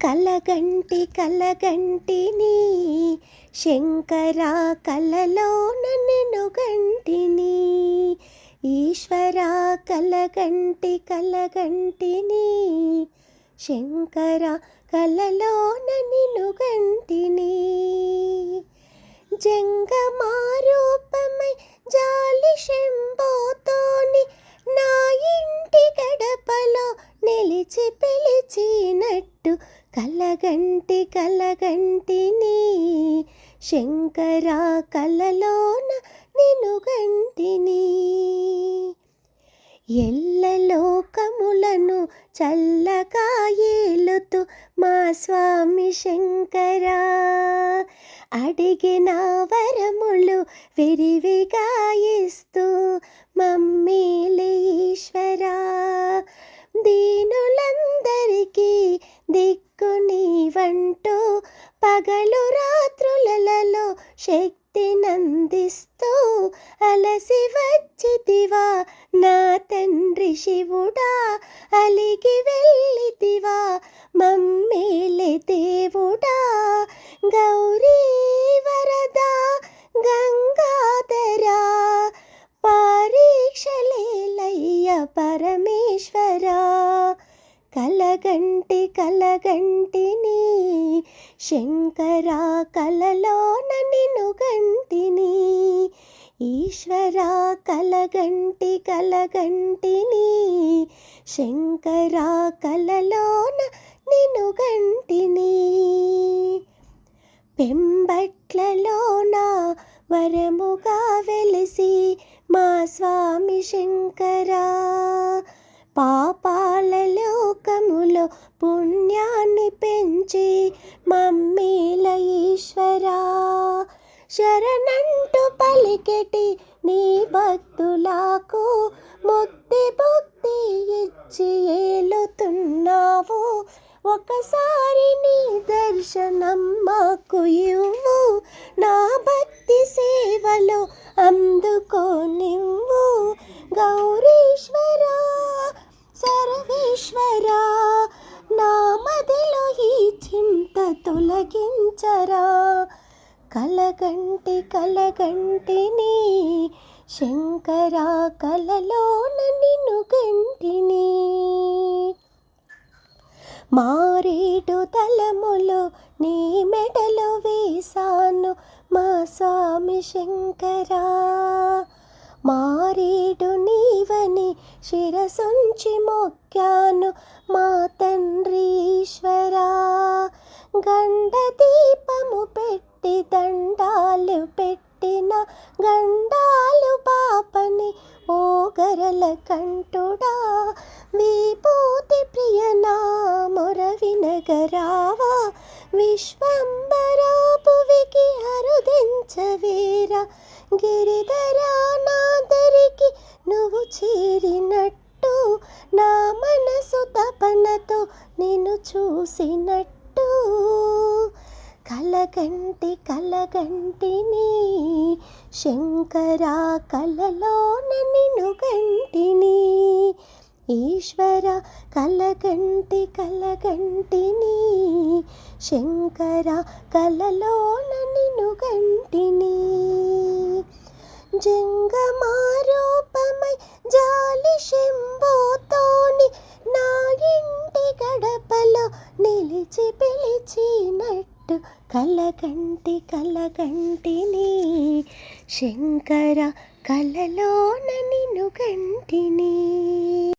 కలగంటి కలగంటిని శంకర కలలోన నేను గంటిని ఈశ్వర కలగంటి కలగంటిని శంకర కలలోన నిన్ను గంటిని జంగమారూపమై జాలి శంభ కలగంటిని శంకరా కలలోన నిను గంటిని. ఎల్లలోకములను చల్లగా ఏలుతూ మా స్వామి శంకరా అడిగిన వరములు విరివిగా ఇస్తూ మమ్మీలే శక్తినందిస్తూ అలసి వచ్చితివా. నా తండ్రి శివుడా అలిగి వెళ్ళితివా. మమ్మీలి దేవుడా గౌరీ వరద గంగాధరా. పారీక్షలేలయ్య పరమేశ్వరా. కలగంటి కలగంటిని శంకర కలలోన నిన్ను గంటిని ఈశ్వర కలగంటి కలగంటిని శంకర కలలోన నిన్ను గంటిని. పెంబట్లలోన వరముగా వెలిసి మా స్వామి శంకరా పాపాలలో లోకములో పుణ్యాన్ని పెంచి మమ్మీల ఈశ్వరా శరణంటూ పలికెటి నీ భక్తులకు ముక్తి భక్తి ఇచ్చి ఏలుతున్నావు. ఒకసారి నీ దర్శనం మాకు ఇవ్వు. నా భక్తి సేవలో అందుకో చరా కలగంటి కలగంటిని శంకర కలలోన నిన్ను గంటిని. మారేడు తలములు నీ మెడలో వేశాను మా స్వామి శంకరా. మారేడు నీవని శిరసుంచి మొక్కాను గండ దీపము పెట్టి దండాలు పెట్టిన గండాలు పాపని ఓ గరల కంటుడా. విభూతి ప్రియనా మొర వినగరావా విశ్వంబరా అరుదించవేరా గిరిధరా నాదరికి నువ్వు చేరినట్టు నా మనసు తపనతో నిన్ను చూసినట్టు. కలగంటి కలగంటిని శంకరా కలలోన నిన్ను గంటిని ఈశ్వర కలగంటి కలగంటిని శంకర కలలోన నిన్ను గంటిని జంగమారూపమై జాలి శంభోతోని నా ఇంటి గడపలో నిలిచి పిలిచినట్టు కలగంటి కలగంటిని శంకర కలలోన నిన్ను గంటిని.